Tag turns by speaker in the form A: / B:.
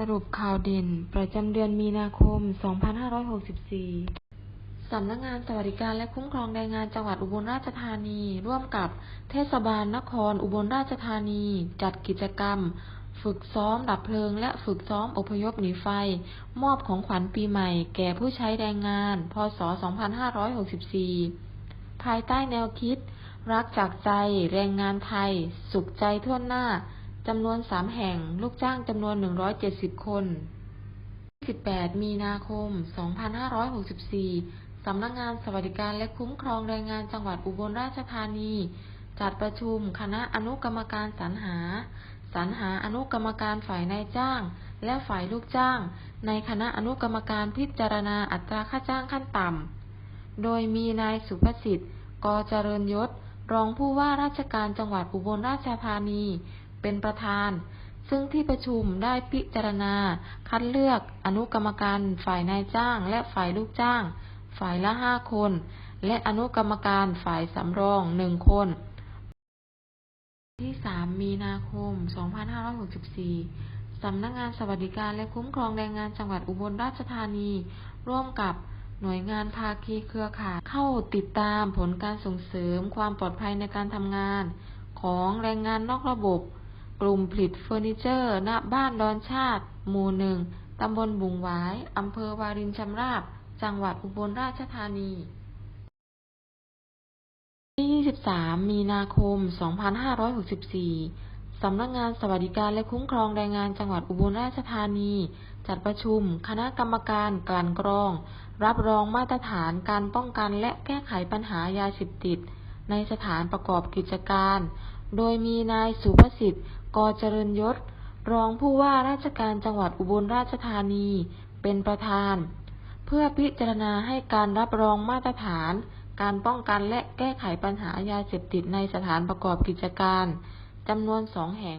A: สรุปข่าวเด่น ประจำเดือนมีนาคม 2564 สำนักงานสวัสดิการและคุ้มครองแรงงานจังหวัดอุบลราชธานี ร่วมกับเทศบาลนครอุบลราชธานี จัดกิจกรรม ฝึกซ้อมดับเพลิง และฝึกซ้อมอพยพหนีไฟ มอบของขวัญปีใหม่ แก่ผู้ใช้แรงงาน พศ 2564 ภายใต้แนวคิด รักจากใจแรงงานไทย สุขใจทั่วหน้า จำนวน3แห่ง ลูกจ้างจำนวน170คน28มีนาคม 2564 สำนักงานสวัสดิการและคุ้มครองแรงงานจังหวัดอุบลราชธานี จัดประชุมคณะอนุกรรมการสรรหา สรรหาอนุกรรมการฝ่ายนายจ้าง และฝ่ายลูกจ้าง ในคณะอนุกรรมการพิจารณาอัตราค่าจ้างขั้นต่ำ โดยมีนายสุภสิทธิ์ กเจริญยศ รองผู้ว่าราชการจังหวัดอุบลราชธานี เป็นประธาน ซึ่งที่ประชุมได้พิจารณา คัดเลือกอนุกรรมการฝ่ายนายจ้างและฝ่ายลูกจ้าง ฝ่ายละห้าคน และอนุกรรมการฝ่ายสำรองหนึ่งคน ที่ 3 มีนาคม 2564 สำนักงานสวัสดิการและคุ้มครองแรงงานจังหวัดอุบลราชธานี ร่วมกับหน่วยงานภาคีเครือข่ายเข้าติดตามผลการส่งเสริมความปลอดภัยในการทำงาน ของแรงงานนอกระบบ กลุ่มผลิตเฟอร์นิเจอร์ณบ้านดอนชาติ หมู่หนึ่ง ตำบลบุงหวาย อำเภอวารินชำราบ จังหวัดอุบลราชธานี ที่ 23 มีนาคม 2564 สำนักงานสวัสดิการและคุ้มครองแรงงานจังหวัดอุบลราชธานี จัดประชุม คณะกรรมการกลั่นกรอง รับรองมาตรฐานการป้องกันและแก้ไขปัญหายาเสพติด ในสถานประกอบกิจการ โดยมีนายสุภสิทธิ์ กเจริญยศ รองผู้ว่าราชการจังหวัดอุบลราชธานีเป็นประธาน เพื่อพิจารณาให้การรับรองมาตรฐาน การป้องกันและแก้ไขปัญหายาเสพติดในสถานประกอบกิจการจำนวนสองแห่ง